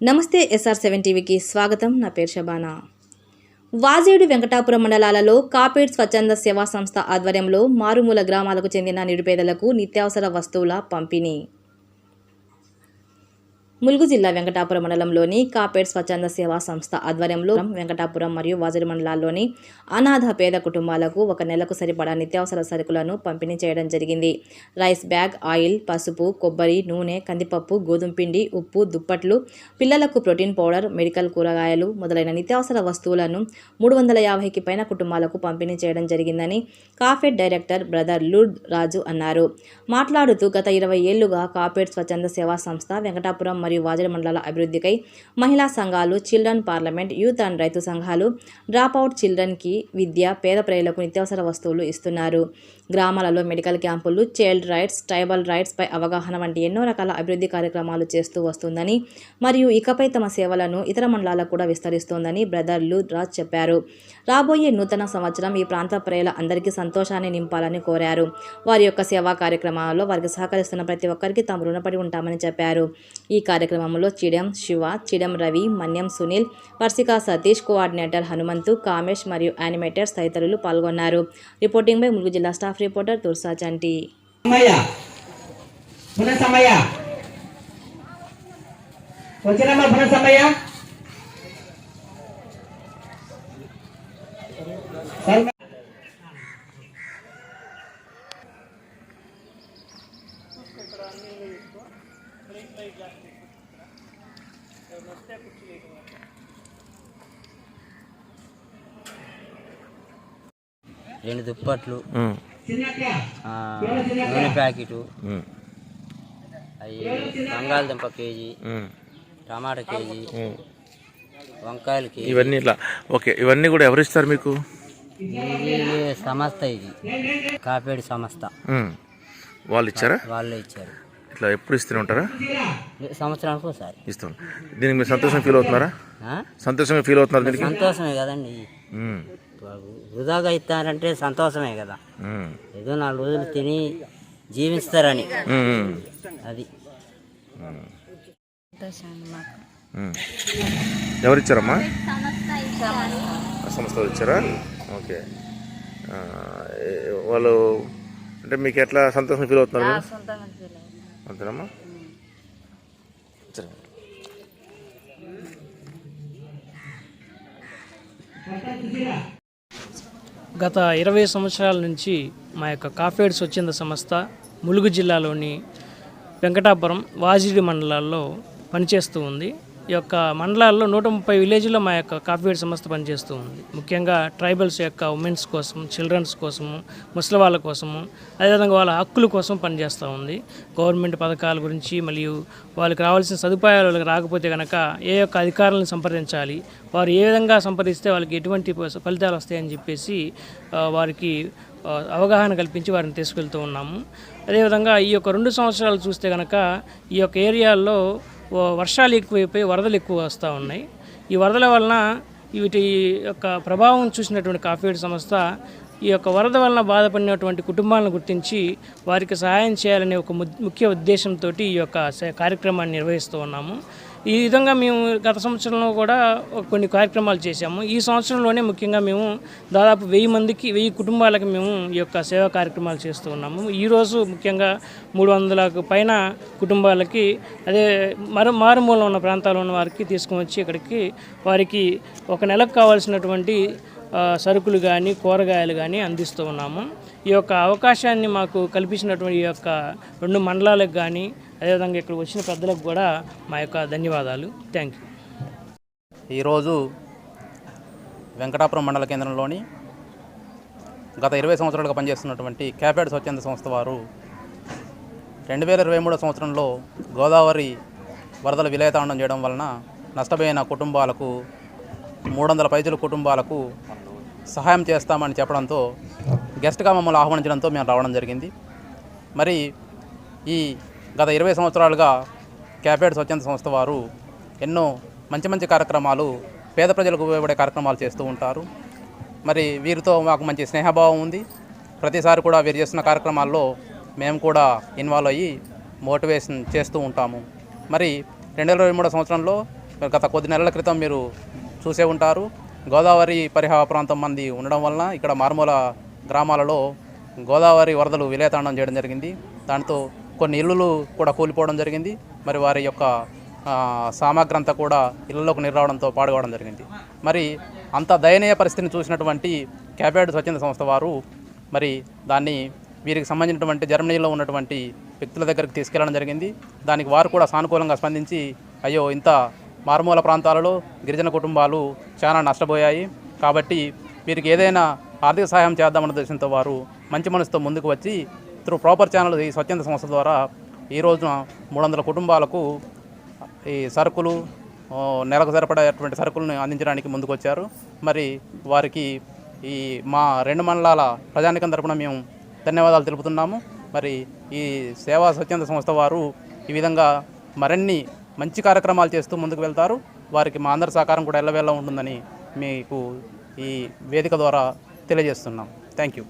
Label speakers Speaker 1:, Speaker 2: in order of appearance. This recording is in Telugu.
Speaker 1: నమస్తే ఎస్ఆర్ సెవెన్ టీవీకి స్వాగతం. నా పేరు షబానా వాజేడు వెంకటాపురం మండలాలలో కాపేడ్ స్వచ్ఛంద సేవా సంస్థ ఆధ్వర్యంలో మారుమూల గ్రామాలకు చెందిన నిరుపేదలకు నిత్యావసర వస్తువుల పంపిణీ. ములుగు జిల్లా వెంకటాపురం మండలంలోని కాపేడ్ స్వచ్ఛంద సేవా సంస్థ ఆధ్వర్యంలో వెంకటాపురం మరియు వాజరి మండలాల్లోని అనాథ పేద కుటుంబాలకు ఒక నెలకు సరిపడా నిత్యావసర సరుకులను పంపిణీ చేయడం జరిగింది. రైస్ బ్యాగ్ ఆయిల్ పసుపు కొబ్బరి నూనె కందిపప్పు గోధుమ పిండి ఉప్పు దుప్పట్లు పిల్లలకు ప్రోటీన్ పౌడర్ మెడికల్ కూరగాయలు మొదలైన నిత్యావసర వస్తువులను మూడు వందల యాభైకి పైన కుటుంబాలకు పంపిణీ చేయడం జరిగిందని కాఫెడ్ డైరెక్టర్ బ్రదర్ లూడ్ రాజు అన్నారు. మాట్లాడుతూ గత ఇరవై ఏళ్ళుగా కాపేడ్ స్వచ్ఛంద సేవా సంస్థ వెంకటాపురం మరియు వాజల మండలాల అభివృద్ధికై మహిళా సంఘాలు చిల్డ్రన్ పార్లమెంట్ యూత్ అండ్ రైతు సంఘాలు డ్రాప్అవుట్ చిల్డ్రన్కి విద్య పేద ప్రజలకు నిత్యావసర వస్తువులు ఇస్తున్నారు. గ్రామాలలో మెడికల్ క్యాంపులు చైల్డ్ రైట్స్ ట్రైబల్ రైట్స్పై అవగాహన వంటి ఎన్నో రకాల అభివృద్ధి కార్యక్రమాలు చేస్తూ వస్తుందని మరియు ఇకపై తమ సేవలను ఇతర మండలాలకు కూడా విస్తరిస్తోందని బ్రదర్లు రాజ్ చెప్పారు. రాబోయే నూతన సంవత్సరం ఈ ప్రాంత ప్రజల అందరికీ సంతోషాన్ని నింపాలని కోరారు. వారి యొక్క సేవా కార్యక్రమాల్లో వారికి సహకరిస్తున్న ప్రతి ఒక్కరికి తాము రుణపడి ఉంటామని చెప్పారు. ఈ కార్యక్రమంలో చిడం శివ చిడం రవి మన్యం సునీల్ వర్షికా సతీష్ కోఆర్డినేటర్ హనుమంతు కామేష్ మరియు యానిమేటర్స్ తదితరులు పాల్గొన్నారు. రిపోర్టింగ్ బై ములుగు జిల్లా స్టాఫ్ రిపోర్టర్ తుర్సా చంటి.
Speaker 2: సమయ వచ్చినమ్మా
Speaker 3: రెండు దుప్పట్లు నూనె ప్యాకెటు అవి బంగాళదుంప కేజీ టమాటా కేజీ వంకాయలు కేజీ.
Speaker 4: ఇవన్నీ ఇట్లా ఓకే ఇవన్నీ కూడా ఎవరు ఇస్తారు మీకు?
Speaker 3: సంస్థ ఇది. కాపేడి సంస్థ.
Speaker 4: వాళ్ళు ఇచ్చారా?
Speaker 3: వాళ్ళే ఇచ్చారు.
Speaker 4: ఇట్లా ఎప్పుడు ఇస్తూనే ఉంటారా?
Speaker 3: సంవత్సరానికి ఒకసారి
Speaker 4: ఇస్తాం. దీనికి మీరు సంతోషం ఫీల్ అవుతున్నారా?
Speaker 3: ఆ?
Speaker 4: సంతోషంగా ఫీల్ అవుతున్నారు దీనికి?
Speaker 3: సంతోషమే కదండి. వృధాగా ఇస్తారంటే సంతోషమే కదా. ఏదో నాలుగు రోజులు తిని జీవిస్తారని. అది.
Speaker 4: ఉమ్. ఎవరు ఇచ్చారమ్మా ఆ సంస్థ వాళ్ళు ఇచ్చారా? ఓకే. వాళ్ళు అంటే మీకు ఎట్లా సంతోషం ఫీల్ అవుతున్నారు మీరు? సరే
Speaker 5: గత ఇరవై సంవత్సరాల నుంచి మా యొక్క కాఫేడ్ స్వచ్ఛంద సంస్థ ములుగు జిల్లాలోని వెంకటాపురం వాజిడి మండలాల్లో పనిచేస్తూ ఉంది ఈ యొక్క మండలాల్లో నూట ముప్పై విలేజ్లో మా యొక్క కాఫీవేడ్ సంస్థ పనిచేస్తూ ఉంది. ముఖ్యంగా ట్రైబల్స్ యొక్క ఉమెన్స్ కోసం చిల్డ్రన్స్ కోసము ముసలి వాళ్ళ కోసము అదేవిధంగా వాళ్ళ హక్కుల కోసం పనిచేస్తూ ఉంది. గవర్నమెంట్ పథకాల గురించి మరియు వాళ్ళకి రావాల్సిన సదుపాయాలు వాళ్ళకి రాకపోతే కనుక ఏ యొక్క అధికారులను సంప్రదించాలి వారు ఏ విధంగా సంప్రదిస్తే వాళ్ళకి ఎటువంటి ఫలితాలు వస్తాయని చెప్పేసి వారికి అవగాహన కల్పించి వారిని తీసుకెళ్తూ ఉన్నాము. అదేవిధంగా ఈ యొక్క రెండు సంవత్సరాలు చూస్తే కనుక ఈ యొక్క ఏరియాల్లో వర్షాలు ఎక్కువైపోయి వరదలు ఎక్కువ వస్తూ ఉన్నాయి. ఈ వరదల వలన వీటి యొక్క ప్రభావం చూసినటువంటి కాఫీడ్ సంస్థ ఈ యొక్క వరద వలన బాధపడినటువంటి కుటుంబాలను గుర్తించి వారికి సహాయం చేయాలనే ఒక ము- ముఖ్య ఉద్దేశంతో ఈ యొక్క కార్యక్రమాన్ని నిర్వహిస్తూ ఉన్నాము. ఈ విధంగా మేము గత సంవత్సరంలో కూడా కొన్ని కార్యక్రమాలు చేశాము. ఈ సంవత్సరంలోనే ముఖ్యంగా మేము దాదాపు వెయ్యి మందికి వెయ్యి కుటుంబాలకు మేము ఈ యొక్క సేవా కార్యక్రమాలు చేస్తూ ఉన్నాము. ఈరోజు ముఖ్యంగా మూడు వందలకు పైన కుటుంబాలకి అదే మర మారుమూల ఉన్న ప్రాంతాల్లో ఉన్న వారికి తీసుకుని వచ్చి ఇక్కడికి వారికి ఒక నెలకు కావాల్సినటువంటి సరుకులు కానీ కూరగాయలు కానీ అందిస్తూ ఉన్నాము. ఈ యొక్క అవకాశాన్ని మాకు కల్పించినటువంటి ఈ యొక్క రెండు మండలాలకు కానీ అదేవిధంగా ఇక్కడ వచ్చిన పెద్దలకు కూడా మా యొక్క ధన్యవాదాలు. థ్యాంక్ యూ
Speaker 6: ఈరోజు వెంకటాపురం మండల కేంద్రంలోని గత ఇరవై సంవత్సరాలుగా పనిచేస్తున్నటువంటి క్యాపెడ్ స్వచ్ఛంద సంస్థ వారు రెండు వేల ఇరవై మూడో సంవత్సరంలో గోదావరి వరదలు విలయతాండం చేయడం వలన నష్టపోయిన కుటుంబాలకు మూడు వందల పైచుల కుటుంబాలకు సహాయం చేస్తామని చెప్పడంతో గెస్ట్గా మమ్మల్ని ఆహ్వానించడంతో మేము రావడం జరిగింది. మరి ఈ గత ఇరవై సంవత్సరాలుగా క్యాపేడ్ స్వచ్ఛంద సంస్థ వారు ఎన్నో మంచి మంచి కార్యక్రమాలు పేద ప్రజలకు ఉపయోగపడే కార్యక్రమాలు చేస్తూ ఉంటారు. మరి వీరితో మాకు మంచి స్నేహభావం ఉంది. ప్రతిసారి కూడా వీరు చేస్తున్న కార్యక్రమాల్లో మేము కూడా ఇన్వాల్వ్ అయ్యి మోటివేషన్ చేస్తూ ఉంటాము. మరి రెండు వేల ఇరవై మూడో సంవత్సరంలో గత కొద్ది నెలల క్రితం మీరు చూసే ఉంటారు. గోదావరి పరిహార ప్రాంతం మంది ఉండడం వలన ఇక్కడ మారుమూల గ్రామాలలో గోదావరి వరదలు విలేతాండం చేయడం జరిగింది. దాంతో కొన్ని ఇల్లులు కూడా కూలిపోవడం జరిగింది. మరి వారి యొక్క సామాగ్రి అంతా కూడా ఇళ్ళలోకి నిర్రావడంతో పాడుకోవడం జరిగింది. మరి అంత దయనీయ పరిస్థితిని చూసినటువంటి క్యాబేడ్ స్వచ్ఛంద సంస్థ వారు మరి దాన్ని వీరికి సంబంధించినటువంటి జర్మనీలో ఉన్నటువంటి వ్యక్తుల దగ్గరికి తీసుకెళ్ళడం జరిగింది. దానికి వారు కూడా సానుకూలంగా స్పందించి అయ్యో ఇంత మారుమూల ప్రాంతాలలో గిరిజన కుటుంబాలు చాలా నష్టపోయాయి. కాబట్టి వీరికి ఏదైనా ఆర్థిక సహాయం చేద్దామన్న ఉద్దేశంతో వారు మంచి మనసుతో ముందుకు వచ్చి త్రూ ప్రాపర్ ఛానల్ ఈ స్వచ్ఛంద సంస్థ ద్వారా ఈ రోజున మూడు వందల కుటుంబాలకు ఈ సరుకులు నెలకు సరిపడేటువంటి సరుకులను అందించడానికి ముందుకు వచ్చారు మరి వారికి ఈ మా రెండు మండలాల ప్రజానికం తరపున మేము ధన్యవాదాలు తెలుపుతున్నాము. మరి ఈ సేవా స్వచ్ఛంద సంస్థ వారు ఈ విధంగా మరిన్ని మంచి కార్యక్రమాలు చేస్తూ ముందుకు వెళ్తారు. వారికి మా అందరి సహకారం కూడా ఎల్లవేళ ఉంటుందని మీకు ఈ వేదిక ద్వారా తెలియజేస్తున్నాం. Thank you